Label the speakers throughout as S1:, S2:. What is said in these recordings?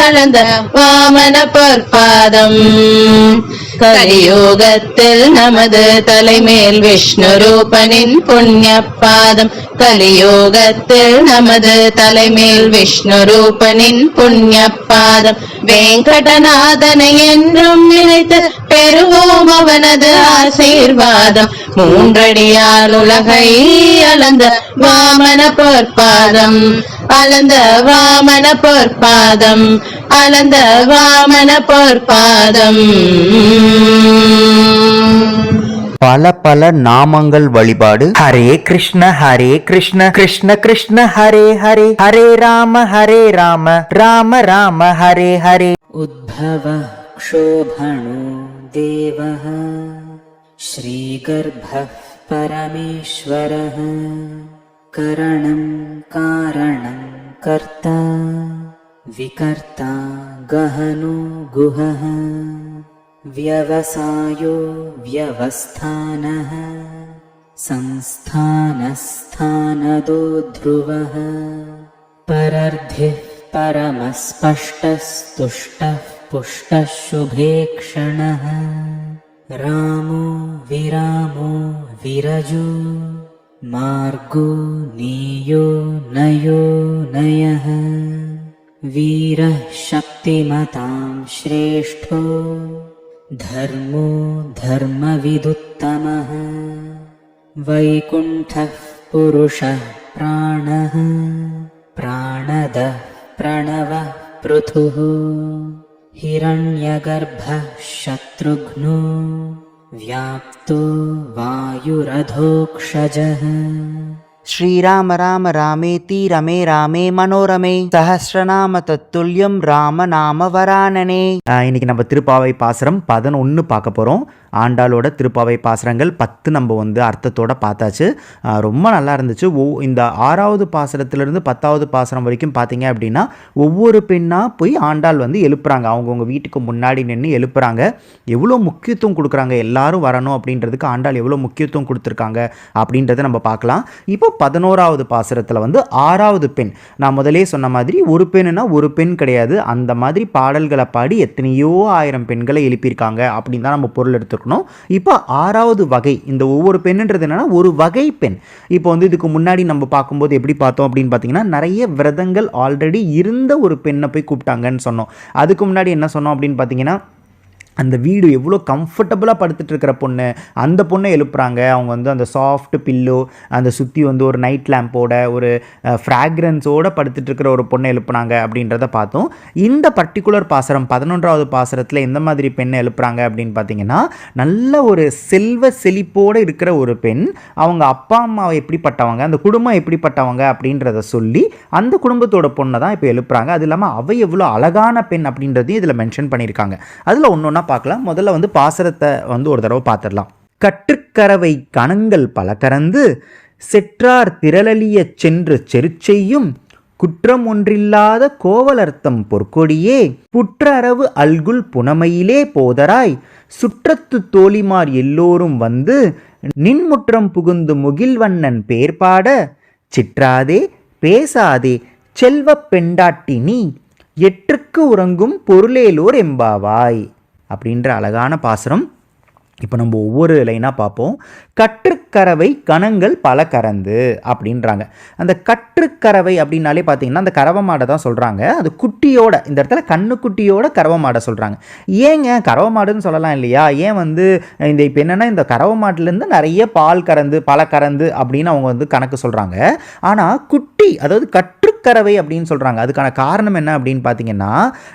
S1: அளந்த வாமன பொற்பாதம் கலியோகத்தில் நமது தலைமேல் விஷ்ணு ரூபனின் புண்ணிய பாதம் கலியோகத்தில் நமது தலைமேல் விஷ்ணு ரூபனின் புண்ணிய பாதம் வெங்கடநாதனை என்றும் நினைத்து பெறுவோம் அவனது ஆசீர்வாதம் மூன்றடியால் உலகை அளந்த வாமன பொற்பாதம் அளந்த வாமன பொற்பாதம் அளந்த வாமன பொற்பாதம்
S2: பல பல நாமங்கள் வழிபாடு ஹரே கிருஷ்ண ஹரே கிருஷ்ண கிருஷ்ண கிருஷ்ண ஹரே ஹரே ஹரே ராம ஹரே ராம ராம ராம ஹரே ஹரே
S3: उद्भवः क्षोभणो देवः श्रीगर्भः परमेश्वरः करणं कारणं कर्ता विकर्ता गहनो गुहः व्यवसायो व्यवस्थानः संस्थानस्थानदो ध्रुवः परर्धिः परमस्पष्टस्तुष्टः पुष्टः शुभे क्षणः। रामो विरामो विरजो। मार्गो नेयो नयो नयः। वीरः शक्तिमतां श्रेष्ठो। धर्मो धर्मविदुत्तमः। वैकुण्ठः पुरुषः प्राणः। प्राणदः प्रणवः पृथुः हिरण्यगर्भः शत्रुघ्नो व्याप्तो वायुरधोक्षजः
S2: ஸ்ரீராம ராம ராமேதி ரமே ராமே மனோரமே சஹஸ்ரநாம தத்துல்யம் ராம நாம வரானனே ஆஹ் இன்னைக்கு நம்ம திருப்பாவை பாசுரம் பதினொன்று பார்க்க போகிறோம் ஆண்டாளோட திருப்பாவை பாசுரங்கள் பத்து நம்ம வந்து அர்த்தத்தோட பார்த்தாச்சு. ரொம்ப நல்லா இருந்துச்சு. ஒ இந்த ஆறாவது பாசுரத்திலிருந்து பத்தாவது பாசுரம் வரைக்கும் பார்த்தீங்க அப்படின்னா ஒவ்வொரு பெண்ணாக போய் ஆண்டாள் வந்து எழுப்புறாங்க. அவங்கவுங்க வீட்டுக்கு முன்னாடி நின்று எழுப்புறாங்க. எவ்வளோ முக்கியத்துவம் கொடுக்குறாங்க? எல்லாரும் வரணும் அப்படின்றதுக்கு ஆண்டாள் எவ்வளோ முக்கியத்துவம் கொடுத்துருக்காங்க அப்படின்றத நம்ம பார்க்கலாம். இப்போ பதினோராவது பாசுரத்தில் வந்து ஆறாவது பெண். நான் முதலே சொன்ன மாதிரி ஒரு பெண்ணுனா ஒரு பெண் கிடையாது. அந்த மாதிரி பாடல்களை பாடி எத்தனையோ ஆயிரம் பெண்களை எழுப்பியிருக்காங்க அப்படின்னு தான் நம்ம பொருள் எடுத்துருக்கணும் இப்போ ஆறாவது வகை இந்த ஒவ்வொரு பெண்ணுன்றது என்னன்னா ஒரு வகை பெண். இப்போ வந்து இதுக்கு முன்னாடி நம்ம பார்க்கும்போது எப்படி பார்த்தோம் அப்படின்னு பார்த்தீங்கன்னா நிறைய விரதங்கள் ஆல்ரெடி இருந்த ஒரு பெண்ணை போய் கூப்பிட்டாங்கன்னு சொன்னோம். அதுக்கு முன்னாடி என்ன சொன்னோம் அப்படின்னு பார்த்தீங்கன்னா அந்த வீடு எவ்வளோ கம்ஃபர்டபுளாக படுத்துட்டு இருக்கிற பொண்ணு அந்த பொண்ணை எழுப்புறாங்க. அவங்க வந்து அந்த சாஃப்ட் பில்லோ அந்த சுற்றி வந்து ஒரு நைட் லேம்போட ஒரு ஃப்ராக்ரன்ஸோடு படுத்துட்டு இருக்கிற ஒரு பொண்ணை எழுப்புனாங்க அப்படின்றத பார்த்தோம். இந்த பர்டிகுலர் பாசரம் பதினொன்றாவது பாசரத்தில் எந்த மாதிரி பெண்ணை எழுப்புறாங்க அப்படின்னு பார்த்தீங்கன்னா நல்ல ஒரு செல்வ செழிப்போடு இருக்கிற ஒரு பெண் அவங்க அப்பா அம்மா எப்படிப்பட்டவங்க அந்த குடும்பம் எப்படிப்பட்டவங்க அப்படின்றத சொல்லி அந்த குடும்பத்தோட பொண்ணை தான் இப்போ எழுப்புறாங்க. அது இல்லாமல் அவை எவ்வளோ அழகான பெண் அப்படின்றதையும் இதில் மென்ஷன் பண்ணியிருக்காங்க. அதில் ஒன்று ஒன்றா பார்க்கலாம். முதல்ல வந்து பாசரத்தை வந்து ஒரு தடவை பார்த்துடலாம் கற்றுக்கரவை கணங்கள் பல கறந்து செற்றார் திரளலிய சென்று செருச்செய்யும் குற்றம் ஒன்றில்லாத கோவலர்த்தம் பொற்கொடியே. புற்றரவு அல்குல் புனமையிலே போதராய் சுற்றத்து தோழிமார் எல்லோரும் வந்து நின்முற்றம் புகுந்து முகில்வண்ணன் பேர் பாட சிற்றாதே பேசாதே செல்வப் பெண்டாட்டி நீ எற்றுக்கு உறங்கும் பொருளேலோர் எம்பாவாய். அப்படின்ற அழகான பாசுரம். இப்போ நம்ம ஒவ்வொரு லைனாக பார்ப்போம் கற்றுக்கறவை கணங்கள் பல கறந்து அப்படின்றாங்க. அந்த கற்றுக்கறவை அப்படின்னாலே பார்த்தீங்கன்னா அந்த கறவை மாடை தான் சொல்கிறாங்க அது குட்டியோட இந்த இடத்துல கண்ணுக்குட்டியோட கறவை மாடை சொல்கிறாங்க ஏங்க கறவை மாடுன்னு சொல்லலாம் இல்லையா? ஏன் வந்து இந்த இப்போ என்னென்னா இந்த கறவை மாட்டிலேருந்து நிறைய பால் கறந்து பல கறந்து அப்படின்னு அவங்க வந்து கணக்கு சொல்கிறாங்க ஆனால் குட்டி அதாவது கற்றுக்கறவை அப்படின்னு சொல்கிறாங்க அதுக்கான காரணம் என்ன அப்படின்னு பார்த்தீங்கன்னா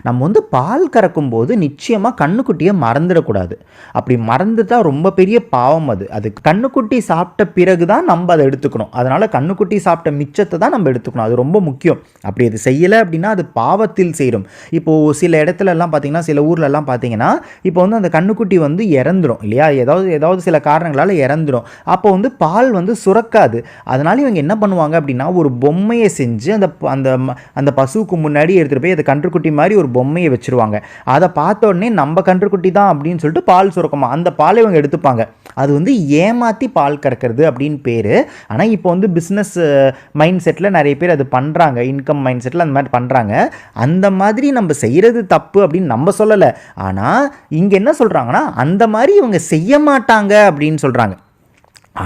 S2: நம்ம வந்து பால் கறக்கும் போது நிச்சயமாக கண்ணுக்குட்டியை மறந்துடக்கூடாது. அப்படி மறந்துட்டா ரொம்ப பெரிய பாவம் அது. அது கண்ணுக்குட்டி சாப்பிட்ட பிறகு தான் நம்ம அதை எடுத்துக்கணும். அதனால் கண்ணுக்குட்டி சாப்பிட்ட மிச்சத்தை தான் நம்ம எடுத்துக்கணும். அது ரொம்ப முக்கியம். அப்படி அது செய்யலை அப்படின்னா அது பாவத்தில் செய்கிறோம் இப்போது சில இடத்துலலாம் பார்த்தீங்கன்னா சில ஊர்லலாம் பார்த்தீங்கன்னா இப்போ வந்து அந்த கண்ணுக்குட்டி வந்து இறந்துடும் இல்லையா? ஏதாவது ஏதாவது சில காரணங்களால் இறந்துடும் அப்போ வந்து பால் வந்து சுரக்காது. அதனால் இவங்க என்ன பண்ணுவாங்க அப்படின்னா ஒரு பொம்மையை செஞ்சு அந்த அந்த ம- அந்த பசுவுக்கு முன்னாடி எடுத்துகிட்டு போய் அந்த கன்றுக்குட்டி மாதிரி ஒரு பொம்மையை வச்சிருவாங்க. அதை பார்த்த உடனே நம்ம கன்றுக்குட்டி தான் அப்படின்னு சொல்லிட்டு பால் சுரக்குமா? அந்த பாலை இவங்க எடுத்துப்பாங்க. அது வந்து ஏமாற்றி பால் கறக்கிறது அப்படின்னு பேர். ஆனால் இப்போ வந்து பிஸ்னஸ் மைண்ட் செட்டில் நிறைய பேர் அது பண்ணுறாங்க இன்கம் மைண்ட் செட்டில் அந்த மாதிரி பண்ணுறாங்க அந்த மாதிரி நம்ம செய்கிறது தப்பு அப்படின்னு நம்ம சொல்லலை. ஆனால் இங்கே என்ன சொல்கிறாங்கன்னா அந்த மாதிரி இவங்க செய்ய மாட்டாங்க அப்படின்னு சொல்கிறாங்க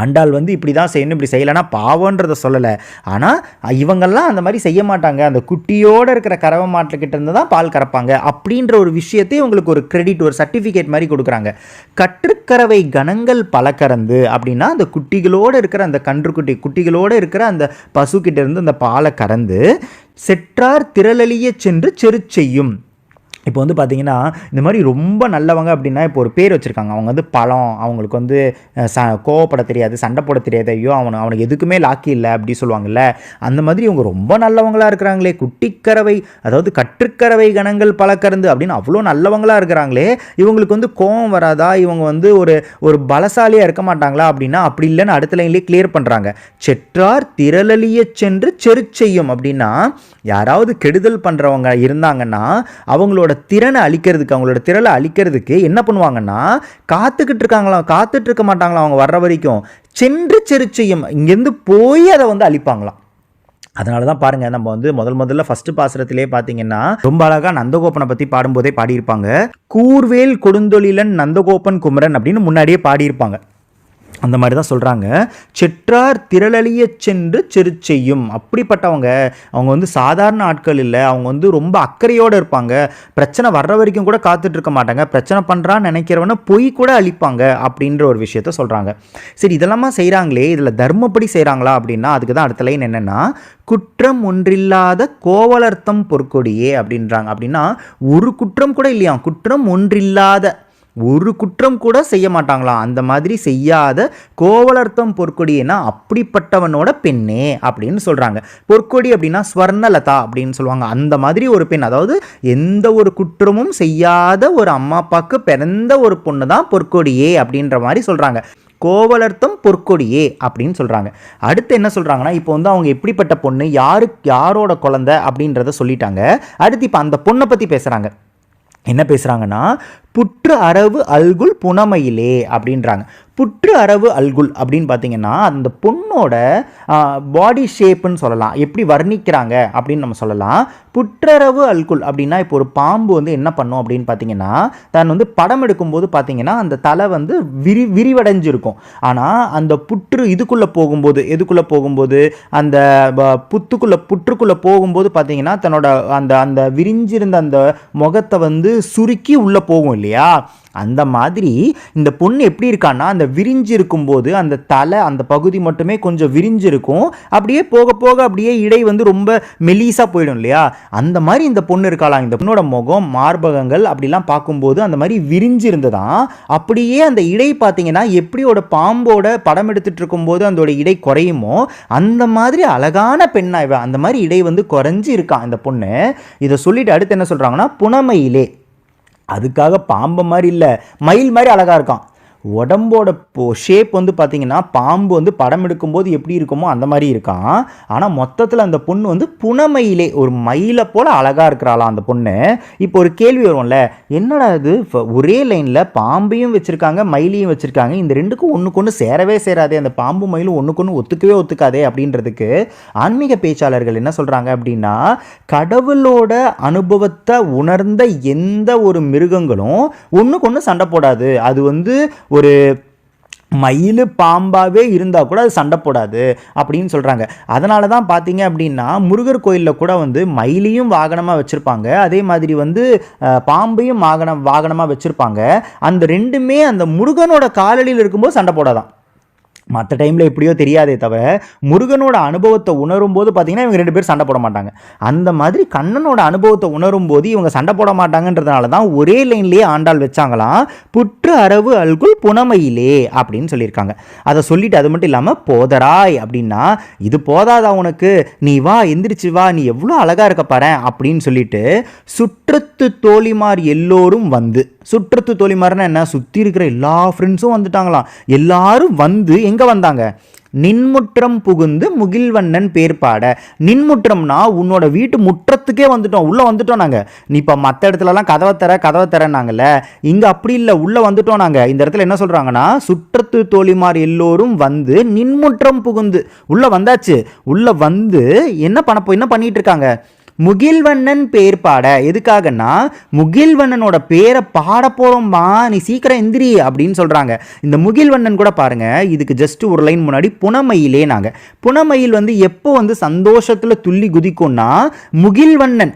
S2: ஆண்டாள் வந்து இப்படி தான் செய்யணும் இப்படி செய்யலைன்னா பாவன்றத சொல்லலை. ஆனால் இவங்கெல்லாம் அந்த மாதிரி செய்ய மாட்டாங்க. அந்த குட்டியோடு இருக்கிற கறவை மாட்டுக்கிட்ட இருந்து தான் பால் கறப்பாங்க. அப்படின்ற ஒரு விஷயத்தை இவங்களுக்கு ஒரு கிரெடிட் ஒரு சர்டிஃபிகேட் மாதிரி கொடுக்குறாங்க. கற்றுக்கறவை கணங்கள் பல கறந்து அப்படின்னா அந்த குட்டிகளோடு இருக்கிற அந்த கன்றுக்குட்டி குட்டிகளோடு இருக்கிற அந்த பசுக்கிட்ட இருந்து அந்த பாலை கறந்து செற்றார் திரளலிய சென்று செரு செய்யும். இப்போ வந்து பார்த்தீங்கன்னா இந்த மாதிரி ரொம்ப நல்லவங்க அப்படின்னா இப்போ ஒரு பேர் வச்சுருக்காங்க. அவங்க வந்து பழம் அவங்களுக்கு வந்து ச கோவப்பட தெரியாது சண்டை போட தெரியாது. ஐயோ அவனை அவனுக்கு எதுக்குமே லாக்கி இல்லை அப்படி சொல்லுவாங்கல்ல. அந்த மாதிரி இவங்க ரொம்ப நல்லவங்களா இருக்கிறாங்களே. குட்டிக்கறவை அதாவது கற்றுக்கறவை கணங்கள் பழக்கறந்து அப்படின்னு அவ்வளோ நல்லவங்களாக இருக்கிறாங்களே. இவங்களுக்கு வந்து கோவம் வராதா? இவங்க வந்து ஒரு ஒரு பலசாலியாக இருக்க மாட்டாங்களா அப்படின்னா அப்படி இல்லைன்னு அடுத்த லைன்லேயே கிளியர் பண்ணுறாங்க செற்றார் திரளலிய சென்று செரு செய்யும் அப்படின்னா யாராவது கெடுதல் பண்ணுறவங்க இருந்தாங்கன்னா அவங்களோட திறனை அழிக்கிறதுக்கு அவங்களோட திறலை அழிக்கிறதுக்கு என்ன பண்ணுவாங்கன்னா காத்துக்கிட்டு இருக்காங்களாம் காத்துட்டு இருக்க மாட்டாங்களாம் அவங்க வர்ற வரைக்கும் சென்று செருச்செய்யும் இங்கேருந்து போய் அதை வந்து அழிப்பாங்களாம். அதனால தான் பாருங்க நம்ம வந்து முதல் முதல்ல ஃபர்ஸ்ட் பாசுரத்திலே பார்த்தீங்கன்னா ரொம்ப அழகாக நந்தகோபனை பற்றி பாடும்போதே பாடியிருப்பாங்க. கூர்வேல் கொடுந்தொழிலன் நந்தகோபன் குமரன் அப்படின்னு முன்னாடியே பாடியிருப்பாங்க. அந்த மாதிரி தான் சொல்கிறாங்க செற்றார் திரளலிய சென்று செரு செய்யும் அப்படிப்பட்டவங்க அவங்க வந்து சாதாரண ஆட்கள் இல்லை. அவங்க வந்து ரொம்ப அக்கறையோடு இருப்பாங்க. பிரச்சனை வர்ற வரைக்கும் கூட காத்துட்ருக்க மாட்டாங்க. பிரச்சனை பண்ணுறான்னு நினைக்கிறவன பொய் கூட அழிப்பாங்க அப்படின்ற ஒரு விஷயத்த சொல்கிறாங்க சரி இதெல்லாமா செய்கிறாங்களே இதில் தர்மப்படி செய்கிறாங்களா அப்படின்னா அதுக்கு தான் அடுத்த லைன் என்னென்னா குற்றம் ஒன்றில்லாத கோவலர்த்தம் பொற்கொடியே அப்படின்றாங்க. அப்படின்னா ஒரு குற்றம் கூட இல்லையா குற்றம் ஒன்றில்லாத ஒரு குற்றம் கூட செய்ய மாட்டாங்களாம் அந்த மாதிரி செய்யாத கோவலர்த்தம் பொற்கொடினா அப்படிப்பட்டவனோட பெண்ணே அப்படின்னு சொல்கிறாங்க பொற்கொடி அப்படின்னா ஸ்வர்ணலதா அப்படின்னு சொல்லுவாங்க. அந்த மாதிரி ஒரு பெண் அதாவது எந்த ஒரு குற்றமும் செய்யாத ஒரு அம்மா அப்பாவுக்கு பிறந்த ஒரு பொண்ணு தான் பொற்கொடியே அப்படின்ற மாதிரி சொல்கிறாங்க கோவலர்த்தம் பொற்கொடியே அப்படின்னு சொல்கிறாங்க அடுத்து என்ன சொல்கிறாங்கன்னா இப்போ வந்து அவங்க எப்படிப்பட்ட பொண்ணு யாருக்கு யாரோட குழந்தை அப்படின்றத சொல்லிட்டாங்க. அடுத்து இப்போ அந்த பொண்ணை பற்றி பேசுகிறாங்க என்ன பேசுகிறாங்கன்னா புற்று அரவு அல்குல் புனமையிலே அப்படின்றாங்க. புற்று அரவு அல்குல் அப்படின்னு பார்த்தீங்கன்னா அந்த பொண்ணோட பாடி ஷேப்புன்னு சொல்லலாம். எப்படி வர்ணிக்கிறாங்க அப்படின்னு நம்ம சொல்லலாம். புற்றரவு அல்குல் அப்படின்னா இப்போ ஒரு பாம்பு வந்து என்ன பண்ணும் அப்படின்னு பார்த்தீங்கன்னா தான் வந்து படம் எடுக்கும்போது பார்த்தீங்கன்னா அந்த தலை வந்து விரி விரிவடைஞ்சிருக்கும். ஆனால் அந்த புற்று இதுக்குள்ளே போகும்போது எதுக்குள்ளே போகும்போது அந்த ப- புத்துக்குள்ளே புற்றுக்குள்ளே போகும்போது பார்த்தீங்கன்னா தன்னோட அந்த அந்த விரிஞ்சிருந்த அந்த முகத்தை வந்து சுருக்கி உள்ளே போகும் இல்லையா? அந்த மாதிரி இந்த பொண்ணு எப்படி இருக்கான்னா அந்த விரிஞ்சு இருக்கும்போது அந்த தலை அந்த பகுதி மட்டுமே கொஞ்சம் விரிஞ்சிருக்கும் அப்படியே போக போக அப்படியே இடை வந்து ரொம்ப மெலீஸாக போயிடும் இல்லையா? அந்த மாதிரி இந்த பொண்ணு இருக்காளாம். இந்த பொண்ணோட முகம் மார்பகங்கள் அப்படிலாம் பார்க்கும்போது அந்த மாதிரி விரிஞ்சிருந்ததான் அப்படியே அந்த இடை பார்த்தீங்கன்னா எப்படியோட பாம்போட படம் எடுத்துட்டு இருக்கும்போது அதோட இடை குறையுமோ அந்த மாதிரி அழகான பெண்ணா இவ. அந்த மாதிரி இடை வந்து குறைஞ்சி இருக்கான் இந்த பொண்ணு? இதை சொல்லிட்டு அடுத்து என்ன சொல்கிறாங்கன்னா புனமையிலே. அதுக்காக பாம்பு மாதிரி இல்லை மயில் மாதிரி அழகா இருக்கான். உடம்போட ஷேப் வந்து பார்த்தீங்கன்னா பாம்பு வந்து படம் எடுக்கும்போது எப்படி இருக்குமோ அந்த மாதிரி இருக்கான். ஆனால் மொத்தத்தில் அந்த பொண்ணு வந்து புனமயிலே ஒரு மயிலை போல் அழகாக இருக்கிறாளாம் அந்த பொண்ணு. இப்போ ஒரு கேள்வி வரும்ல என்னடா இது? ஒரே லைனில் பாம்பையும் வச்சுருக்காங்க மயிலையும் வச்சுருக்காங்க. இந்த ரெண்டுக்கும் ஒன்றுக்கு ஒன்று சேரவே சேராதே. அந்த பாம்பு மயிலும் ஒன்றுக்கு ஒன்று ஒத்துக்கவே ஒத்துக்காதே அப்படின்றதுக்கு ஆன்மீக பேச்சாளர்கள் என்ன சொல்கிறாங்க அப்படின்னா கடவுளோட அனுபவத்தை உணர்ந்த எந்த ஒரு மிருகங்களும் ஒன்றுக்கு ஒன்று சண்டை போடாது. அது வந்து ஒரு ஒரு மயில் பாம்பாகவே இருந்தால் கூட அது சண்டை போடாது அப்படின்னு சொல்கிறாங்க அதனால தான் பார்த்தீங்க அப்படின்னா முருகர் கோயிலில் கூட வந்து மயிலையும் வாகனமாக வச்சுருப்பாங்க. அதே மாதிரி வந்து பாம்பையும் வாகனம் வாகனமாக வச்சுருப்பாங்க. அந்த ரெண்டுமே அந்த முருகனோட காலடியில் இருக்கும்போது சண்டை போடாதான். மற்ற டைமில் எப்படியோ தெரியாதே தவிர முருகனோட அனுபவத்தை உணரும் போது பார்த்தீங்கன்னா இவங்க ரெண்டு பேரும் சண்டை போட மாட்டாங்க. அந்த மாதிரி கண்ணனோட அனுபவத்தை உணரும் போது இவங்க சண்டை போட மாட்டாங்கன்றதுனால தான் ஒரே லைன்லேயே ஆண்டாள் வச்சாங்களாம் புற்று அரவு அல்குல் புனமையிலே அப்படின்னு சொல்லியிருக்காங்க. அதை சொல்லிட்டு அது மட்டும் இல்லாமல் போதராய் அப்படின்னா இது போதாதா உனக்கு? நீ வா எந்திரிச்சு வா நீ எவ்வளோ அழகாக இருக்க பாரு அப்படின்னு சொல்லிட்டு சுற்றத்து தோழிமார் எல்லோரும் வந்து சுற்றத்து தோழிமார்னா என்ன? சுற்றி இருக்கிற எல்லா ஃப்ரெண்ட்ஸும் வந்துட்டாங்களாம். எல்லாரும் வந்து எங்க வந்தாங்க? நின்முற்றம் புகுந்து முகில்வண்ணன் பேர்பாட. நின்முற்றம்னா உன்னோட வீட்டு முற்றத்துக்கே வந்துட்டோம். உள்ளே வந்துட்டோம் நாங்கள் நீ இப்போ மற்ற இடத்துலலாம் கதவை தர கதவை தரனாங்கல்ல இங்கே அப்படி இல்லை. உள்ளே வந்துட்டோம் நாங்கள் இந்த இடத்துல என்ன சொல்கிறாங்கன்னா சுற்றத்து தோழிமார் எல்லோரும் வந்து நின்முற்றம் புகுந்து. உள்ளே வந்தாச்சு. உள்ளே வந்து என்ன பண்ண என்ன பண்ணிகிட்டு இருக்காங்க? முகில்வண்ணன் பேர் பாட. எதுக்காகன்னா முகில்வண்ணனோட பேரை பாட போகிறோம்மா நீ சீக்கிரம் எந்திரி அப்படின்னு சொல்கிறாங்க இந்த முகில்வண்ணன் கூட பாருங்க இதுக்கு ஜஸ்ட் ஒரு லைன் முன்னாடி புனமயிலே நாங்கள் புனமயில் வந்து எப்போ வந்து சந்தோஷத்தில் துள்ளி குதிக்கும்னா முகில்வண்ணன்.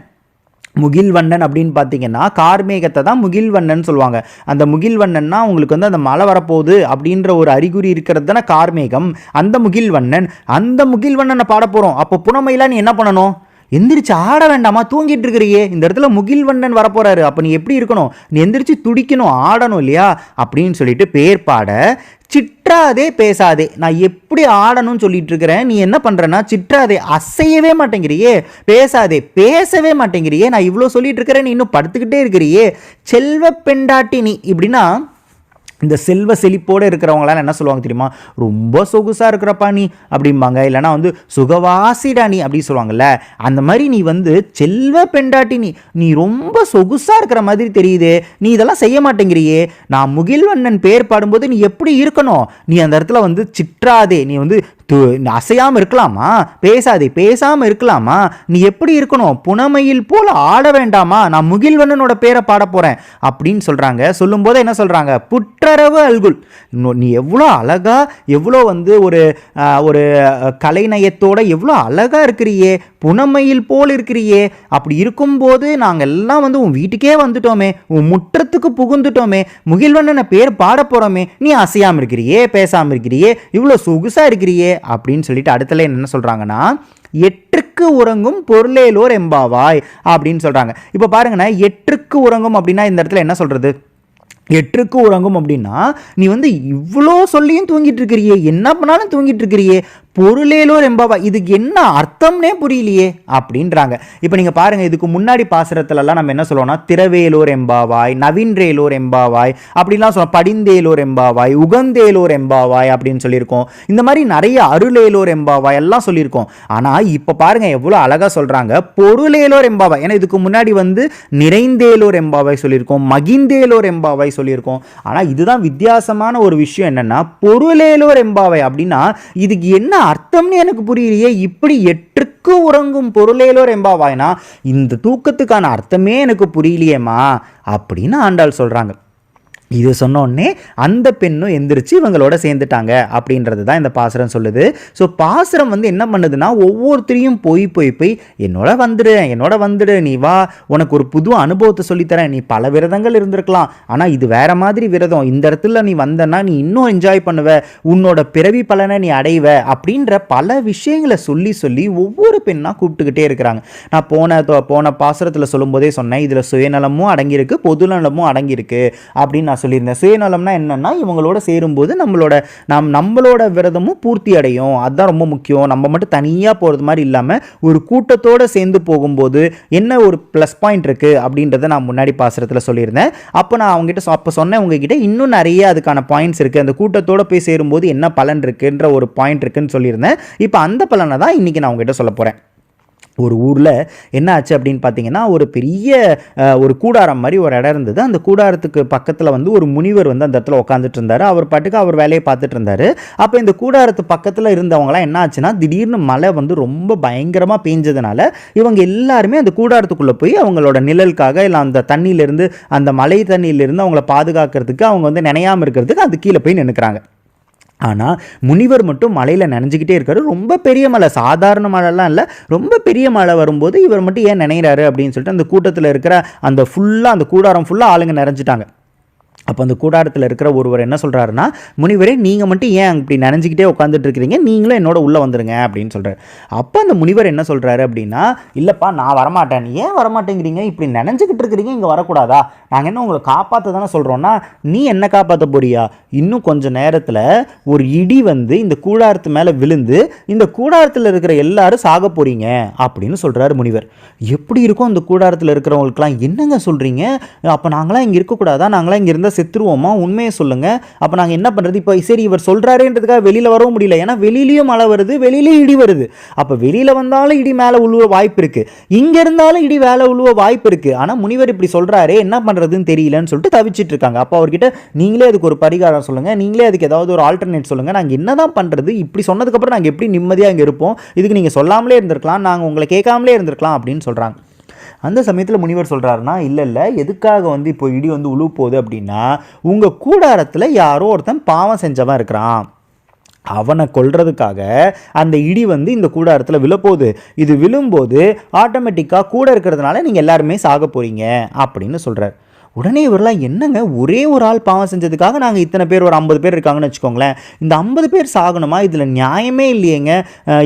S2: முகில்வண்ணன் அப்படின்னு பார்த்தீங்கன்னா கார்மேகத்தை தான் முகில்வண்ணன் சொல்லுவாங்க. அந்த முகில்வண்ணன்னா உங்களுக்கு வந்து அந்த மழை வரப்போகுது அப்படின்ற ஒரு அறிகுறி இருக்கிறது தானே கார்மேகம். அந்த முகில்வண்ணன். அந்த முகில்வண்ணனை பாட போகிறோம் அப்போ புனமையில நீ என்ன பண்ணணும்? எந்திரிச்சு ஆட வேண்டாமா? தூங்கிட்டு இருக்கிறியே. இந்த இடத்துல முகில்வண்ணன் வரப்போறாரு. அப்போ நீ எப்படி இருக்கணும்? நீ எந்திரிச்சு துடிக்கணும் ஆடணும் இல்லையா? அப்படின்னு சொல்லிட்டு பேர் பாட சிற்றாதே பேசாதே. நான் எப்படி ஆடணும்னு சொல்லிட்டு இருக்கிறேன். நீ என்ன பண்றேன்னா சிற்றாதே. அசையவே மாட்டேங்கிறியே. பேசாதே. பேசவே மாட்டேங்கிறியே. நான் இவ்வளோ சொல்லிட்டு இருக்கிறேன். நீ இன்னும் படுத்துக்கிட்டே இருக்கிறியே. செல்வ பெண்டாட்டி நீ. இப்படின்னா இந்த செல்வ செழிப்போடு இருக்கிறவங்களாம் என்ன சொல்லுவாங்க தெரியுமா? ரொம்ப சொகுசாக இருக்கிறப்பா நீ அப்படிம்பாங்க. இல்லைனா வந்து சுகவாசிடா நீ அப்படி சொல்லுவாங்கல்ல. அந்த மாதிரி நீ வந்து செல்வ பெண்டாட்டி நீ. நீ ரொம்ப சொகுசாக இருக்கிற மாதிரி தெரியுதே. நீ இதெல்லாம் செய்ய மாட்டேங்கிறியே. நான் முகில்வண்ணன் பேர் பாடும்போது நீ எப்படி இருக்கணும்? நீ அந்த இடத்துல வந்து சிற்றாதே. நீ வந்து அசையாமல் இருக்கலாமா? பேசாதே பேசாமல் இருக்கலாமா? நீ எப்படி இருக்கணும்? புனமையில் போல் ஆட வேண்டாமா? நான் முகில்வண்ணனோட பேரை பாட போகிறேன் அப்படின்னு சொல்கிறாங்க சொல்லும்போது என்ன சொல்கிறாங்க புற்றரவு அல்குல். நீ எவ்வளோ அழகாக எவ்வளோ வந்து ஒரு ஒரு கலைநயத்தோட எவ்வளோ அழகாக இருக்கிறியே. புனமையில் போல் இருக்கிறியே. அப்படி இருக்கும்போது நாங்கள் எல்லாம் வந்து உன் வீட்டுக்கே வந்துட்டோமே. உன் முற்றத்துக்கு புகுந்துட்டோமே. முகில்வண்ணனை பேர் பாட போகிறோமே நீ அசையாமல் இருக்கிறியே பேசாமல் இருக்கிறியே இவ்வளோ சொகுசாக இருக்கிறியே அப்படின்னு சொல்லிட்டு அடுத்தல என்ன சொல்கிறாங்கன்னா எட்டுக்கு உறங்கும் பொருளேலோர் எம்பாவாய் அப்படின்னு சொல்கிறாங்க இப்போ பாருங்கண்ணா எட்டுக்கு உறங்கும் அப்படின்னா இந்த இடத்துல என்ன சொல்கிறது எட்டுக்கு உறங்கும் அப்படின்னா நீ வந்து இவ்வளோ சொல்லியும் தூங்கிட்டு இருக்கிறியே. என்ன பண்ணாலும் தூங்கிட்டு இருக்கிறியே. பொருளேலோர் எம்பாவா இதுக்கு என்ன அர்த்தம்னே புரியலையே அப்படின்றாங்க. இப்போ நீங்கள் பாருங்கள் இதுக்கு முன்னாடி பாசுரத்துலலாம் நம்ம என்ன சொல்லுவோம்னா திரவேலோர் எம்பாவாய் நவீன்றேலோர் எம்பாவாய் அப்படிலாம் சொல்லுவோம். படிந்தேலோர் எம்பாவாய் உகந்தேலோர் எம்பாவாய் அப்படின்னு சொல்லியிருக்கோம். இந்த மாதிரி நிறைய அருளேலோர் எம்பாவாய் எல்லாம் சொல்லியிருக்கோம். ஆனால் இப்போ பாருங்க எவ்வளோ அழகாக சொல்கிறாங்க பொருளேலோர் எம்பாவாய் ஏன்னா இதுக்கு முன்னாடி வந்து நிறைந்தேலோர் எம்பாவாய் சொல்லியிருக்கோம் மகிந்தேலோர் எம்பாவாய் சொல்லியிருக்கோம். ஆனால் இதுதான் வித்தியாசமான ஒரு விஷயம் என்னென்னா பொருளேலோர் எம்பாவாய் அப்படின்னா இதுக்கு என்ன அர்த்தம்னு எனக்கு புரியலையே. இப்படி எட்டுக்கு உறங்கும் பொருளேலோர் எம்பாவாய்னா இந்த தூக்கத்துக்கான அர்த்தமே எனக்கு புரியலையேம்மா அப்படின்னு ஆண்டாள் சொல்கிறாங்க இது சொன்னோடனே அந்த பெண்ணும் எந்திரிச்சு இவங்களோட சேர்ந்துட்டாங்க அப்படின்றது தான் இந்த பாசுரம் சொல்லுது. ஸோ பாசுரம் வந்து என்ன பண்ணுதுன்னா ஒவ்வொருத்தரையும் போய் போய் போய் என்னோட வந்துடு என்னோட வந்துடு நீ வா உனக்கு ஒரு புது அனுபவத்தை சொல்லித்தரேன். நீ பல விரதங்கள் இருந்திருக்கலாம். ஆனால் இது வேற மாதிரி விரதம். இந்த இடத்துல நீ வந்தனா நீ இன்னும் என்ஜாய் பண்ணுவ. உன்னோட பிறவி பலனை நீ அடைவ அப்படின்ற பல விஷயங்களை சொல்லி சொல்லி ஒவ்வொரு பெண்ணாக கூப்பிட்டுக்கிட்டே இருக்கிறாங்க. நான் போன போன பாசுரத்தில் சொல்லும்போதே சொன்னேன் இதில் சுயநலமும் அடங்கியிருக்கு பொதுநலமும் அடங்கியிருக்கு அப்படின்னு நான் சொல்லியிருந்தேன். சுயநலம்னா என்னன்னா இவங்களோட சேரும்போது நம்மளோட நம் நம்மளோட விரதமும் பூர்த்தி அடையும். அதுதான் ரொம்ப முக்கியம். நம்ம மட்டும் தனியாக போகிறது மாதிரி இல்லாமல் ஒரு கூட்டத்தோடு சேர்ந்து போகும்போது என்ன ஒரு ப்ளஸ் பாயிண்ட் இருக்குது அப்படின்றத நான் முன்னாடி பாசுரத்தில் சொல்லியிருந்தேன். அப்போ நான் அவங்ககிட்ட சொ- அப்போ சொன்னேன் உங்ககிட்ட இன்னும் நிறைய அதுக்கான பாயிண்ட்ஸ் இருக்குது அந்த கூட்டத்தோடு போய் சேரும்போது என்ன பலன் இருக்குன்ற ஒரு பாயிண்ட் இருக்குன்னு சொல்லியிருந்தேன். இப்போ அந்த பலனை தான் இன்றைக்கி நான் உங்ககிட்ட சொல்ல போகிறேன் ஒரு ஊரில் என்ன ஆச்சு அப்படின்னு பார்த்தீங்கன்னா ஒரு பெரிய ஒரு கூடாரம் மாதிரி ஒரு இடம் இருந்தது. அந்த கூடாரத்துக்கு பக்கத்தில் வந்து ஒரு முனிவர் வந்து அந்த இடத்துல உட்காந்துட்டு இருந்தார். அவர் பாட்டுக்கு அவர் வேலையை பார்த்துட்டு இருந்தார். அப்போ இந்த கூடாரத்து பக்கத்தில் இருந்தவங்களாம் என்ன ஆச்சுன்னா திடீர்னு மழை வந்து ரொம்ப பயங்கரமாக பெஞ்சதுனால இவங்க எல்லாருமே அந்த கூடாரத்துக்குள்ளே போய் அவங்களோட நிழலுக்காக இல்லை அந்த தண்ணியிலேருந்து அந்த மலை தண்ணியிலேருந்து அவங்கள பாதுகாக்கிறதுக்கு அவங்க வந்து நினையாமல் இருக்கிறதுக்கு அது கீழே போய் நின்றுக்கிறாங்க ஆனால் முனிவர் மட்டும் மலையில் நினைஞ்சிக்கிட்டே இருக்காரு. ரொம்ப பெரிய மலை சாதாரண மழைலாம் இல்லை. ரொம்ப பெரிய மழை வரும்போது இவர் மட்டும் ஏன் நினைகிறாரு அப்படின்னு சொல்லிட்டு அந்த கூட்டத்தில் இருக்கிற அந்த ஃபுல்லாக அந்த கூடாரம் ஃபுல்லாக ஆளுங்க நிறைஞ்சிட்டாங்க அப்போ அந்த கூடாரத்தில் இருக்கிற ஒருவர் என்ன சொல்கிறாருன்னா முனிவரே நீங்கள் மட்டும் ஏன் இப்படி நனைஞ்சிக்கிட்டே உட்காந்துட்டு இருக்கிறீங்க நீங்களும் என்னோட உள்ளே வந்துருங்க அப்படின்னு சொல்கிறார் அப்போ அந்த முனிவர் என்ன சொல்கிறாரு அப்படின்னா இல்லைப்பா நான் வரமாட்டேன். ஏன் வரமாட்டேங்கிறீங்க? இப்படி நனைஞ்சிக்கிட்டு இருக்கிறீங்க இங்கே வரக்கூடாதா? நாங்கள் என்ன உங்களை காப்பாற்ற தானே சொல்கிறோன்னா நீ என்ன காப்பாற்ற போறியா? இன்னும் கொஞ்சம் நேரத்தில் ஒரு இடி வந்து இந்த கூடாரத்து மேலே விழுந்து இந்த கூடாரத்தில் இருக்கிற எல்லாரும் சாக போகிறீங்க அப்படின்னு சொல்கிறாரு முனிவர். எப்படி இருக்கும் அந்த கூடாரத்தில் இருக்கிறவங்களுக்குலாம் என்னங்க சொல்கிறீங்க அப்போ நாங்களாம் இங்கே இருக்கக்கூடாதா? நாங்களாம் இங்கே இருந்தால் செத்துருவோமா? உண்மையை சொல்லுங்கள் அப்போ நாங்கள் என்ன பண்ணுறது இப்போ சரி இவர் சொல்கிறாருன்றதுக்காக வெளியில் வரவும் முடியல. ஏன்னா வெளியிலையும் மழை வருது வெளியிலேயும் இடி வருது. அப்போ வெளியில் வந்தாலும் இடி மேலே உழுவ வாய்ப்பு இருக்குது இங்கே இருந்தாலும் இடி வேலை உழுவ வாய்ப்பு இருக்குது ஆனால் முனிவர் இப்படி சொல்கிறாரே என்ன பண்ணுறதுன்னு தெரியலன்னு சொல்லிட்டு தவிச்சிட்டு இருக்காங்க அப்போ அவர்கிட்ட நீங்களே அதுக்கு ஒரு பரிகாரம் சொல்லுங்கள் நீங்களே அதுக்கு ஏதாவது ஒரு ஆல்டர்னேட் சொல்லுங்கள் நாங்கள் என்ன தான் பண்ணுறது இப்படி சொன்னதுக்கப்புறம் நாங்கள் எப்படி நிம்மதியாக இங்கே இருப்போம்? இதுக்கு நீங்கள் சொல்லாமலே இருந்திருக்கலாம். நாங்கள் உங்களை கேட்காமலே இருந்திருக்கலாம். அப்படின்னு சொல்கிறாங்க அந்த சமயத்தில் முனிவர் சொல்கிறாருன்னா இல்லை இல்லை எதுக்காக வந்து இப்போ இடி வந்து உழு போகுது அப்படின்னா உங்கள் கூடாரத்தில் யாரோ ஒருத்தன் பாவம் செஞ்சவன் இருக்கிறான். அவனை கொல்றதுக்காக அந்த இடி வந்து இந்த கூடாரத்தில் விழப்போகுது. இது விழும்போது ஆட்டோமேட்டிக்காக கூட இருக்கிறதுனால நீங்கள் எல்லாருமே சாக போகிறீங்க அப்படின்னு சொல்கிறார் உடனே இவரெல்லாம் என்னங்க? ஒரே ஒரு ஆள் பாவம் செஞ்சதுக்காக நாங்கள் இத்தனை பேர் ஒரு ஐம்பது பேர் இருக்காங்கன்னு வச்சுக்கோங்களேன். இந்த ஐம்பது பேர் சாகணுமா? இதில் நியாயமே இல்லையேங்க.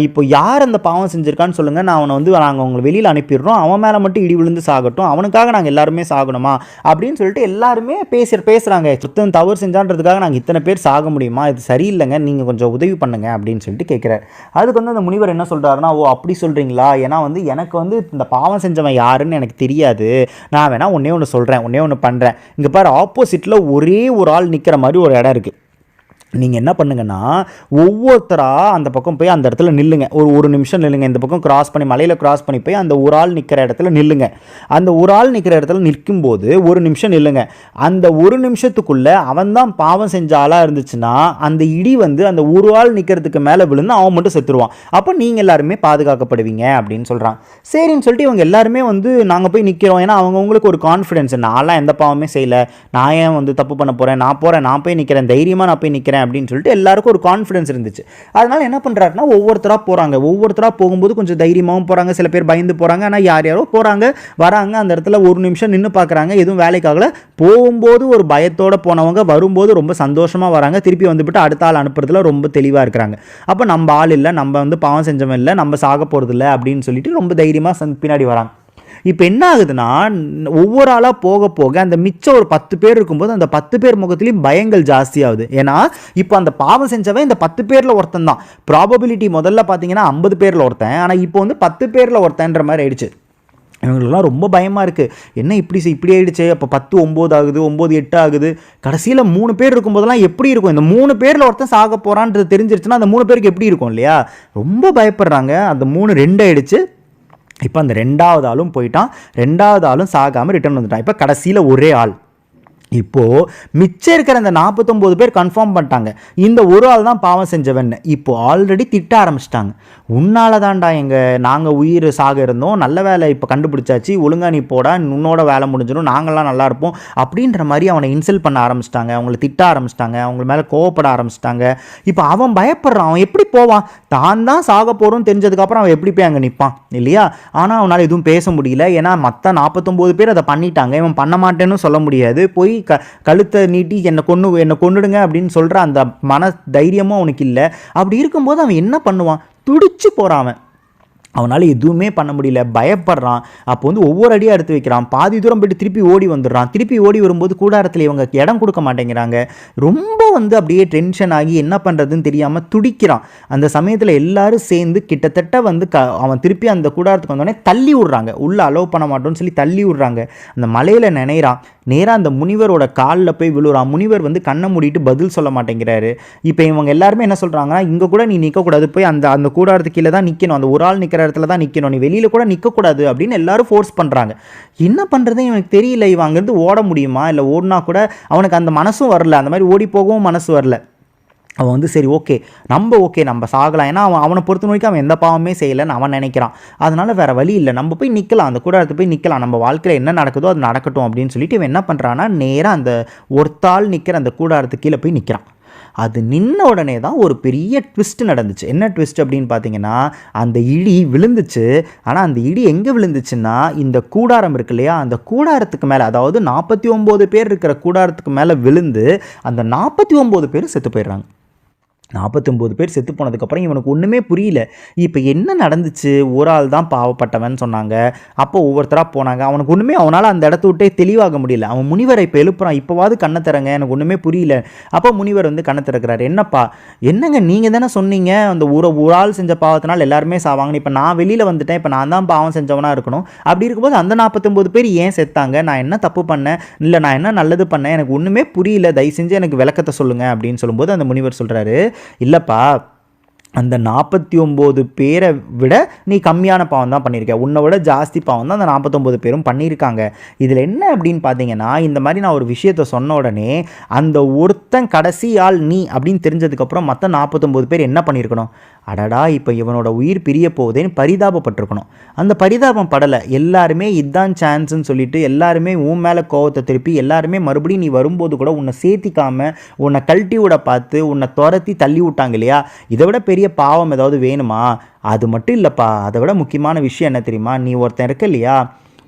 S2: இப்போ யார் அந்த பாவம் செஞ்சுருக்கான்னு சொல்லுங்கள் நான் அவனை வந்து நாங்கள் உங்களை வெளியில் அனுப்பிடுறோம். அவன் மேலே மட்டும் இடி விழுந்து சாகட்டும். அவனுக்காக நாங்கள் எல்லாருமே சாகணுமா? அப்படின்னு சொல்லிட்டு எல்லாருமே பேசுகிற பேசுகிறாங்க சுத்தம் தவறு செஞ்சான்றதுக்காக நாங்கள் இத்தனை பேர் சாக முடியுமா? இது சரியில்லைங்க. நீங்கள் கொஞ்சம் உதவி பண்ணுங்க அப்படின்னு சொல்லிட்டு கேட்குறாரு அதுக்கு வந்து அந்த முனிவர் என்ன சொல்கிறாருன்னா ஓ அப்படி சொல்கிறீங்களா ஏன்னா வந்து எனக்கு வந்து இந்த பாவம் செஞ்சவன் யாருன்னு எனக்கு தெரியாது. நான் வேணால் ஒன்றே ஒன்று சொல்கிறேன் ஒன்றே ஒன்று பண்ணுறேன் இங்கே பாரு ஆப்போசிட்டில் ஒரே ஒரு ஆள் நிற்கிற மாதிரி ஒரு இடம் இருக்குது நீங்கள் என்ன பண்ணுங்கன்னா ஒவ்வொருத்தராக அந்த பக்கம் போய் அந்த இடத்துல நில்லுங்க. ஒரு ஒரு நிமிஷம் நில்லுங்க. இந்த பக்கம் கிராஸ் பண்ணி மலையில் கிராஸ் பண்ணி போய் அந்த ஒரு ஆள் நிற்கிற இடத்துல நில்லுங்க. அந்த ஒரு ஆள் நிற்கிற இடத்துல நிற்கும்போது ஒரு நிமிஷம் நில்லுங்க. அந்த ஒரு நிமிஷத்துக்குள்ளே அவன் தான் பாவம் செஞ்ச ஆளாக இருந்துச்சுன்னா அந்த இடி வந்து அந்த ஒரு ஆள் நிற்கிறதுக்கு மேலே விழுந்து அவன் மட்டும் செத்துருவான். அப்போ நீங்கள் எல்லாருமே பாதுகாக்கப்படுவீங்க அப்படின்னு சொல்கிறான் சரின்னு சொல்லிட்டு இவங்க எல்லாருமே வந்து நாங்கள் போய் நிற்கிறோம் ஏன்னா அவங்கவுங்களுக்கு ஒரு கான்ஃபிடென்ஸ் நான்லாம் எந்த பாவமே செய்யலை. நான் ஏன் வந்து தப்பு பண்ண போகிறேன் நான் போகிறேன் நான் போய் நிற்கிறேன் தைரியமாக நான் போய் நிற்கிறேன் அப்படின்னு சொல்லிட்டு எல்லாருக்கும் ஒரு கான்ஃபிடன்ஸ் இருந்துச்சு. அதனால என்ன பண்ணுறாருன்னா ஒவ்வொருத்தராக போகிறாங்க ஒவ்வொருத்தராக போகும்போது கொஞ்சம் தைரியமாகவும் போகிறாங்க சில பேர் பயந்து போகிறாங்க ஆனால் யார் யாரோ போகிறாங்க வராங்க. அந்த இடத்துல ஒரு நிமிஷம் நின்று பார்க்குறாங்க எதுவும் வேலைக்காகல. போகும்போது ஒரு பயத்தோடு போனவங்க வரும்போது ரொம்ப சந்தோஷமாக வராங்க. திருப்பி வந்துவிட்டு அடுத்த ஆள் அனுப்புறதுல ரொம்ப தெளிவாக இருக்கிறாங்க. அப்போ நம்ம ஆள் இல்லை. நம்ம வந்து பாவம் செஞ்சவன் இல்லை. நம்ம சாக போகிறது இல்லை அப்படின்னு சொல்லிட்டு ரொம்ப தைரியமாக பின்னாடி வராங்க. இப்போ என்ன ஆகுதுன்னா ஒவ்வொரு ஆளாக போக போக அந்த மிச்சம் ஒரு பத்து பேர் இருக்கும்போது அந்த பத்து பேர் முகத்துலேயும் பயங்கள் ஜாஸ்தியாகுது ஏன்னா இப்போ அந்த பாவம் செஞ்சவன் இந்த பத்து பேரில் ஒருத்தன் தான். ப்ராபபிலிட்டி முதல்ல பார்த்தீங்கன்னா ஐம்பது பேரில் ஒருத்தன். ஆனால் இப்போ வந்து பத்து பேரில் ஒருத்தன்ற மாதிரி ஆயிடுச்சு. இவங்களுக்குலாம் ரொம்ப பயமாக இருக்குது என்ன இப்படி செய்- இப்படி ஆகிடுச்சு அப்போ பத்து ஒம்பது ஆகுது ஒம்பது எட்டு ஆகுது. கடைசியில் மூணு பேர் இருக்கும்போதெல்லாம் எப்படி இருக்கும்? இந்த மூணு பேரில் ஒருத்தன் சாக போகிறான்றது தெரிஞ்சிருச்சுன்னா அந்த மூணு பேருக்கு எப்படி இருக்கும் இல்லையா? ரொம்ப பயப்படுறாங்க. அந்த மூணு ரெண்டு ஆயிடுச்சு. இப்போ அந்த ரெண்டாவது ஆளும் போயிட்டான். ரெண்டாவது ஆளும் சாகாமல் ரிட்டர்ன் வந்துட்டான். இப்போ கடைசியில் ஒரே ஆள். இப்போது மிச்சம் இருக்கிற இந்த நாற்பத்தொம்போது பேர் கன்ஃபார்ம் பண்ணிட்டாங்க. இந்த ஒரு ஆள் தான் பாவம் செஞ்சவன். இப்போது ஆல்ரெடி திட்ட ஆரம்பிச்சிட்டாங்க. உன்னால தான்டா எங்கள் நாங்கள் உயிர் சாக இருந்தோம். நல்ல வேலை இப்போ கண்டுபிடிச்சாச்சு. ஒழுங்கா நீ போடா. உன்னோட வேலை முடிஞ்சிடும். நாங்கள்லாம் நல்லா இருப்போம். அப்படின்ற மாதிரி அவனை இன்சல்ட் பண்ண ஆரம்பிச்சிட்டாங்க. அவங்கள திட்ட ஆரம்பிச்சிட்டாங்க. அவங்க மேலே கோவப்பட ஆரம்பிச்சிட்டாங்க. இப்போ அவன் பயப்படுறான். அவன் எப்படி போவான்? தான் தான் சாக போகிறோம் தெரிஞ்சதுக்கப்புறம் அவன் எப்படி போய் அங்கே நிற்பான் இல்லையா? ஆனால் அவனால் எதுவும் பேச முடியல. ஏன்னா மற்ற நாற்பத்தொம்போது பேர் அதை பண்ணிட்டாங்க. இவன் பண்ண மாட்டேன்னு சொல்ல முடியாது. போய் க கழுத்தை நீட்டி என்னை கொண்டு என்னை கொன்னுடுங்க அப்படின்னு சொல்கிற அந்த மன தைரியமும் அவனுக்கு இல்லை. அப்படி இருக்கும்போது அவன் என்ன பண்ணுவான்? துடிச்சு போகிறான் அவன். அவனால் எதுவுமே பண்ண முடியல. பயப்படுறான். அப்போ வந்து ஒவ்வொரு அடியாக எடுத்து வைக்கிறான். பாதி தூரம் போயிட்டு திருப்பி ஓடி வந்துடுறான். திருப்பி ஓடி வரும்போது கூடாரத்தில் இவங்க இடம் கொடுக்க மாட்டேங்கிறாங்க. ரொம்ப வந்து அப்படியே டென்ஷன் ஆகி என்ன பண்ணுறதுன்னு தெரியாமல் துடிக்கிறான். அந்த சமயத்தில் எல்லாரும் சேர்ந்து கிட்டத்தட்ட வந்து க அவன் திருப்பி அந்த கூடாரத்துக்கு வந்தோடனே தள்ளி விட்றாங்க. உள்ளே அலோவ் பண்ண மாட்டோம்னு சொல்லி தள்ளி விட்றாங்க. அந்த மலையில் நினைறான். நேராக அந்த முனிவரோட காலில் போய் விழுறான். முனிவர் வந்து கண்ணை மூடிட்டு பதில் சொல்ல மாட்டேங்கிறாரு. இப்போ இவங்க எல்லாருமே என்ன சொல்கிறாங்கன்னா இங்கே கூட நீ நிற்கக்கூடாது போய் அந்த அந்த கூடாரத்துக்கு கீழே தான் நிற்கணும் அந்த ஒரு ஆள் நிற்கிற இடத்துல தான் நிற்கணும் நீ வெளியில் கூட நிற்கக்கூடாது அப்படின்னு எல்லாரும் ஃபோர்ஸ் பண்ணுறாங்க என்ன பண்ணுறது இவனுக்கு தெரியல. இவன் அங்கேருந்து ஓட முடியுமா? இல்லை ஓடினா கூட அவனுக்கு அந்த மனசும் வரல. அந்த மாதிரி ஓடி போகவும் மனசு வரல. அவன் வந்து சரி ஓகே நம்ம ஓகே நம்ம சாகலாம். ஏன்னா அவன் அவனை பொறுத்த வரைக்கும் அவன் எந்த பாவமே செய்யலைன்னு அவன் நினைக்கிறான். அதனால் வேறு வழி இல்லை. நம்ம போய் நிற்கலாம் அந்த கூடாரத்தை போய் நிற்கலாம் நம்ம வாழ்க்கையில் என்ன நடக்குதோ அது நடக்கட்டும் அப்படின்னு சொல்லிட்டு இவன் என்ன பண்ணுறான்னா நேராக அந்த ஒருத்தாள் நிற்கிற அந்த கூடாரத்துக்கு கீழே போய் நிற்கிறான் அது நின்ன உடனே தான் ஒரு பெரிய ட்விஸ்ட் நடந்துச்சு. என்ன ட்விஸ்ட் அப்படின்னு பார்த்தீங்கன்னா அந்த இடி விழுந்துச்சு. ஆனால் அந்த இடி எங்கே விழுந்துச்சுன்னா இந்த கூடாரம் இருக்கு இல்லையா? அந்த கூடாரத்துக்கு மேலே அதாவது நாற்பத்தி ஒம்பது பேர் இருக்கிற கூடாரத்துக்கு மேலே விழுந்து அந்த நாற்பத்தி ஒம்பது பேர் செத்து போயிடுறாங்க. நாற்பத்தொம்போது பேர் செத்து போனதுக்கப்புறம் இவனுக்கு ஒன்றுமே புரியல. இப்போ என்ன நடந்துச்சு? ஒரு ஆள் தான் பாவப்பட்டவன் சொன்னாங்க. அப்போ ஒவ்வொருத்தராக போனாங்க. அவனுக்கு ஒன்றுமே அவனால் அந்த இடத்த விட்டே தெளிவாக முடியல. அவன் முனிவரை இப்போ எழுப்புறான். இப்போவாது கண்ணை திறங்க எனக்கு ஒன்றுமே புரியல. அப்போ முனிவர் வந்து கண்ணை திறக்கிறாரு. என்னப்பா என்னங்க நீங்கள் தானே சொன்னீங்க? அந்த ஒரு ஒரு ஆள் செஞ்ச பாவத்தினால் எல்லாருமே சாவாங்கன்னு. இப்போ நான் வெளியில் வந்துட்டேன். இப்போ நான் தான் பாவம் செஞ்சவனாக இருக்கணும். அப்படி இருக்கும்போது அந்த நாற்பத்தொம்போது பேர் ஏன் செத்தாங்க? நான் என்ன தப்பு பண்ணேன்? இல்லை நான் என்ன நல்லது பண்ணேன்? எனக்கு ஒன்றுமே புரியல. தயவு செஞ்சு எனக்கு விளக்கத்தை சொல்லுங்கள் அப்படின்னு சொல்லும்போது அந்த முனிவர் சொல்கிறாரு இல்லைப்பா அந்த நாற்பத்தி ஒம்பது பேரை விட நீ கம்மியான பாவம் தான் பண்ணியிருக்க உன்னை விட ஜாஸ்தி பாவம் தான் அந்த நாற்பத்தொம்பது பேரும் பண்ணியிருக்காங்க இதில் என்ன அப்படின்னு பார்த்தீங்கன்னா இந்த மாதிரி நான் ஒரு விஷயத்த சொன்ன உடனே அந்த ஒருத்தன் கடைசி ஆள் நீ அப்படின்னு தெரிஞ்சதுக்கப்புறம் மற்ற நாற்பத்தொம்பது பேர் என்ன பண்ணியிருக்கணும்? அடடா இப்போ இவனோட உயிர் பிரிய போகுதேன்னு பரிதாபப்பட்டிருக்கணும். அந்த பரிதாபம் படலை. எல்லாருமே இதுதான் சான்ஸ்ன்னு சொல்லிட்டு எல்லாருமே உன் மேலே கோவத்தை திருப்பி எல்லாருமே மறுபடியும் நீ வரும்போது கூட உன்னை சேர்த்திக்காமல் உன்னை கழட்டி விட பார்த்து உன்னை துரத்தி தள்ளி விட்டாங்க இல்லையா? இதை விட பெரிய பாவம் ஏதாவது வேணுமா? அது மட்டும் இல்லைப்பா. அதை விட முக்கியமான விஷயம் என்ன தெரியுமா? நீ ஒருத்தன் இருக்க இல்லையா?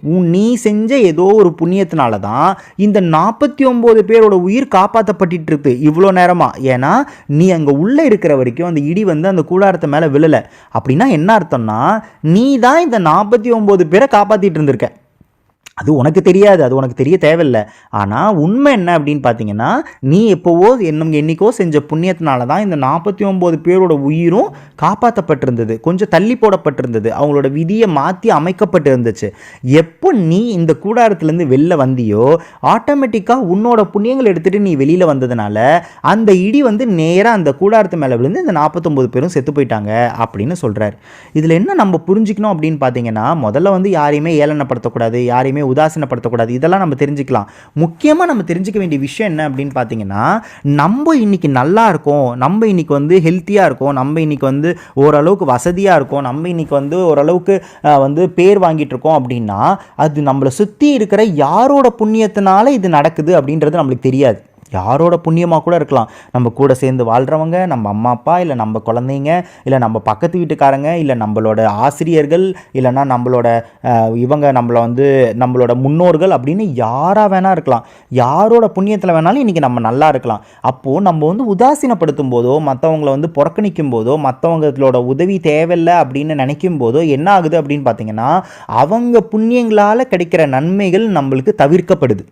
S2: நீ செஞ்ச ஏதோ ஒரு புண்ணியத்தினால தான் இந்த நாற்பத்தி ஒம்பது பேரோட உயிர் காப்பாற்றப்பட்டு இருக்கு இவ்வளோ நேரமாக ஏன்னா நீ அங்கே உள்ளே இருக்கிற வரைக்கும் அந்த இடி வந்து அந்த கூடாரத்தை மேலே விழலை. அப்படின்னா என்ன அர்த்தம்னா நீ தான் இந்த நாற்பத்தி ஒம்பது பேரை காப்பாற்றிட்டு இருந்திருக்க அது உனக்கு தெரியாது அது உனக்கு தெரிய தேவையில்லை. ஆனால் உண்மை என்ன அப்படின்னு பார்த்தீங்கன்னா நீ எப்போவோ என்னம் என்னைக்கோ செஞ்ச புண்ணியத்தினால தான் இந்த நாற்பத்தி ஒம்பது பேரோட உயிரும் காப்பாற்றப்பட்டிருந்தது கொஞ்சம் தள்ளி போடப்பட்டிருந்தது. அவங்களோட விதியை மாற்றி அமைக்கப்பட்டு இருந்துச்சு எப்போ நீ இந்த கூடாரத்துலேருந்து வெளில வந்தியோ ஆட்டோமேட்டிக்காக உன்னோட புண்ணியங்கள் எடுத்துகிட்டு நீ வெளியில் வந்ததுனால அந்த இடி வந்து நேராக அந்த கூடாரத்து மேலே விழுந்து இந்த நாற்பத்தொம்பது பேரும் செத்து போயிட்டாங்க அப்படின்னு சொல்கிறார் இதில் என்ன நம்ம புரிஞ்சுக்கணும் அப்படின்னு பார்த்தீங்கன்னா முதல்ல வந்து யாரையுமே ஏளனப்படுத்தக்கூடாது யாரையுமே உதாசீனப்படுத்தக்கூடாது. இதெல்லாம் நம்ம தெரிஞ்சுக்கலாம். முக்கியமாக நம்ம தெரிஞ்சுக்க வேண்டிய விஷயம் என்ன அப்படின்னு பார்த்தீங்கன்னா நம்ம இன்னைக்கு நல்லா இருக்கோம் நம்ம இன்னைக்கு வந்து ஹெல்த்தியாக இருக்கோம் நம்ம இன்னைக்கு வந்து ஓரளவுக்கு வசதியாக இருக்கோம் நம்ம இன்னைக்கு வந்து ஓரளவுக்கு வந்து பேர் வாங்கிட்டு இருக்கோம் அப்படின்னா அது நம்மளை சுற்றி இருக்கிற யாரோட புண்ணியத்தினால இது நடக்குது அப்படின்றது நம்மளுக்கு தெரியாது. யாரோட புண்ணியமாக கூட இருக்கலாம். நம்ம கூட சேர்ந்து வாழ்கிறவங்க நம்ம அம்மா அப்பா இல்லை நம்ம குழந்தைங்க இல்லை நம்ம பக்கத்து வீட்டுக்காரங்க இல்லை நம்மளோட ஆசிரியர்கள் இல்லைன்னா நம்மளோட இவங்க நம்மளை வந்து நம்மளோட முன்னோர்கள் அப்படின்னு யாராக வேணால் இருக்கலாம். யாரோட புண்ணியத்தில் வேணாலும் இன்றைக்கி நம்ம நல்லா இருக்கலாம். அப்போது நம்ம வந்து உதாசீனப்படுத்தும் போதோ மற்றவங்கள வந்து புறக்கணிக்கும் போதோ மற்றவங்களோட உதவி தேவையில்லை அப்படின்னு நினைக்கும் போதோ என்ன ஆகுது அப்படின்னு பார்த்தீங்கன்னா அவங்க புண்ணியங்களால் கிடைக்கிற நன்மைகள் நம்மளுக்கு தவிர்க்கப்படுது.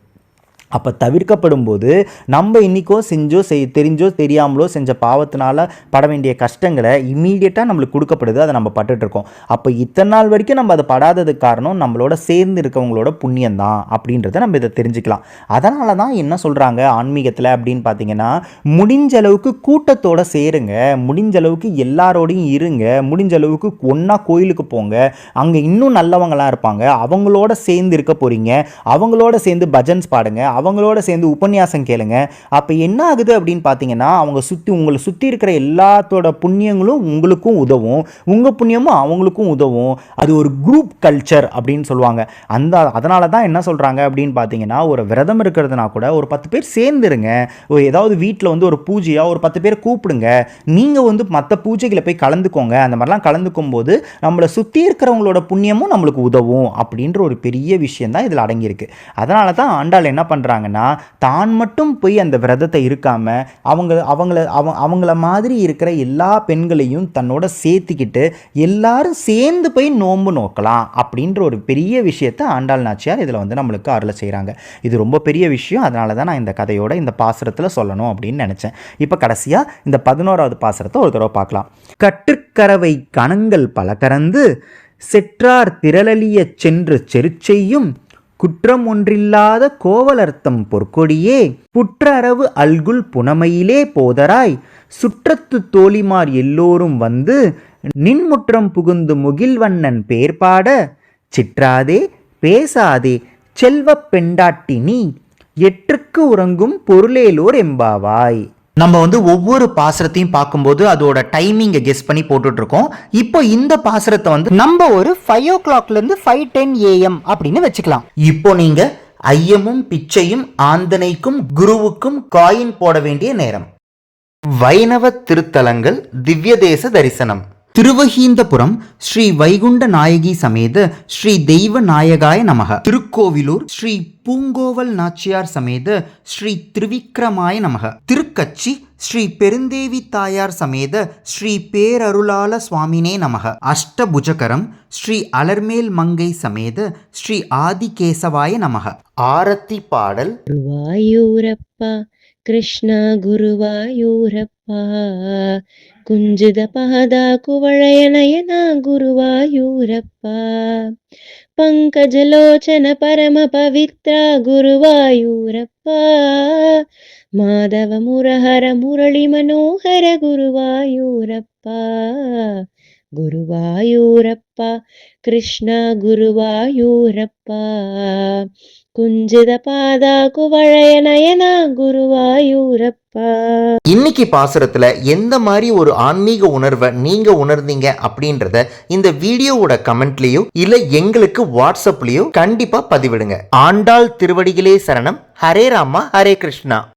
S2: அப்போ தவிர்க்கப்படும் போது நம்ம இன்றைக்கோ செஞ்சோ செய் தெரிஞ்சோ தெரியாமலோ செஞ்ச பாவத்தினால பட வேண்டிய கஷ்டங்களை இம்மீடியட்டாக நம்மளுக்கு கொடுக்கப்படுது அதை நம்ம பட்டுட்ருக்கோம் அப்போ இத்தனை நாள் வரைக்கும் நம்ம அதை படாததுக்கு காரணம் நம்மளோட சேர்ந்து இருக்கவங்களோட புண்ணியந்தான் அப்படின்றத நம்ம இதை தெரிஞ்சுக்கலாம். அதனால தான் என்ன சொல்கிறாங்க ஆன்மீகத்தில் அப்படின்னு பார்த்தீங்கன்னா முடிஞ்ச அளவுக்கு கூட்டத்தோட சேருங்க முடிஞ்ச அளவுக்கு எல்லாரோடையும் இருங்க முடிஞ்ச அளவுக்கு ஒன்றா கோயிலுக்கு போங்க அங்கே இன்னும் நல்லவங்களாம் இருப்பாங்க அவங்களோட சேர்ந்து இருக்க போகிறீங்க அவங்களோட சேர்ந்து பஜன்ஸ் பாடுங்க அவங்களோட சேர்ந்து உபன்யாசம் கேளுங்க. அப்போ என்ன ஆகுது அப்படின்னு பார்த்தீங்கன்னா அவங்க சுற்றி உங்களை சுற்றி இருக்கிற எல்லாத்தோட புண்ணியங்களும் உங்களுக்கும் உதவும். உங்கள் புண்ணியமும் அவங்களுக்கும் உதவும். அது ஒரு குரூப் கல்ச்சர் அப்படின்னு சொல்லுவாங்க. அந்த அதனால தான் என்ன சொல்கிறாங்க அப்படின்னு பார்த்தீங்கன்னா ஒரு விரதம் இருக்கிறதுனா கூட ஒரு பத்து பேர் சேர்ந்துருங்க. ஒரு ஏதாவது வீட்டில் வந்து ஒரு பூஜையாக ஒரு பத்து பேர் கூப்பிடுங்க. நீங்கள் வந்து மற்ற பூஜைகளை போய் கலந்துக்கோங்க. அந்த மாதிரிலாம் கலந்துக்கும் போது நம்மளை சுற்றி இருக்கிறவங்களோட புண்ணியமும் நம்மளுக்கு உதவும் அப்படின்ற ஒரு பெரிய விஷயம் தான் இதில் அடங்கியிருக்கு. அதனால தான் ஆண்டாள் என்ன பண்ணுறாங்க பண்ணுறாங்கன்னா தான் மட்டும் போய் அந்த விரதத்தை இருக்காமல் அவங்க அவங்கள அவ அவங்கள மாதிரி இருக்கிற எல்லா பெண்களையும் தன்னோட சேர்த்துக்கிட்டு எல்லாரும் சேர்ந்து போய் நோன்பு நோக்கலாம் அப்படின்ற ஒரு பெரிய விஷயத்தை ஆண்டாள் நாச்சியார் இதில் வந்து நம்மளுக்கு அருளை செய்கிறாங்க இது ரொம்ப பெரிய விஷயம். அதனால தான் நான் இந்த கதையோட இந்த பாசுரத்தில் சொல்லணும் அப்படின்னு நினச்சேன். இப்போ கடைசியாக இந்த பதினோராவது பாசுரத்தை ஒரு தடவை பார்க்கலாம். கற்றுக்கரவை கணங்கள் பல கறந்து செற்றார் திரளலிய சென்று செருச்செய்யும் குற்றம் ஒன்றில்லாத கோவலர்த்தம் பொற்கொடியே புற்றரவு அல்குல் புனமையிலே போதராய் சுற்றத்து தோழிமார் எல்லோரும் வந்து நின்முற்றம் புகுந்து முகில்வண்ணன் பேர்பாட சிற்றாதே பேசாதே செல்வப் பெண்டாட்டி நீ எற்றுக்கு உறங்கும் பொருளேலோர் எம்பாவாய். நம்ம வந்து ஒவ்வொரு பாசுரத்தையும் பார்க்கும்போது அதோட டைமிங்கை கெஸ் பண்ணி போட்டுட்டு இருக்கோம் இப்போ இந்த பாசுரத்தை வந்து நம்ம ஒரு ஃபைவ் ஓ கிளாக்ல இருந்து ஃபைவ் டென் ஏஎம் அப்படின்னு வச்சுக்கலாம். இப்போ நீங்க ஐயமும் பிச்சையும் ஆந்தனைக்கும் குருவுக்கும் காயின் போட வேண்டிய நேரம். வைணவ திருத்தலங்கள் திவ்யதேச தரிசனம். திருவகீந்தபுரம் ஸ்ரீ வைகுண்ட நாயகி சமேத ஸ்ரீ தெய்வ நாயகாய நமக. திருக்கோவிலூர் ஸ்ரீ பூங்கோவல் நாச்சியார் சமேத ஸ்ரீ திருவிக்ரமாய நமக. திருக்கச்சி ஸ்ரீ பெருந்தேவி தாயார் சமேத ஸ்ரீ பேரருளால சுவாமினே நமக. அஷ்டபுஜகரம் ஸ்ரீ அலர்மேல் மங்கை சமேத ஸ்ரீ ஆதிகேசவாய நமக. ஆரத்தி பாடல்.
S4: வாயூரப்பா ಕೃಷ್ಣ ಗುರುವಾಯೂರಪ್ಪ. ಕುಂಜದ ಪಹದ ಕುವಳಯ ನಯನ ಗುರುವಾಯೂರಪ್ಪ. ಪಂಕಜಲೋಚನ ಪರಮ ಪವಿತ್ರ ಗುರುವಾಯೂರಪ್ಪ. ಮಾಧವ ಮುರಹರ ಮುರಳಿ ಮನೋಹರ ಗುರುವಾಯೂರಪ್ಪ. ಗುರುವಾಯೂರಪ್ಪ, ಕೃಷ್ಣ ಗುರುವಾಯೂರಪ್ಪ. குஞ்சித பாதா குவழைய நயனா குருவாயூரப்பா.
S2: இன்னைக்கு பாசுரத்துல எந்த மாதிரி ஒரு ஆன்மீக உணர்வை நீங்க உணர்ந்தீங்க அப்படின்றத இந்த வீடியோவோட கமெண்ட்லயோ இல்ல எங்களுக்கு வாட்ஸ்அப்லயோ கண்டிப்பா பதிவிடுங்க. ஆண்டாள் திருவடிகளே சரணம். ஹரே ராமா ஹரே கிருஷ்ணா.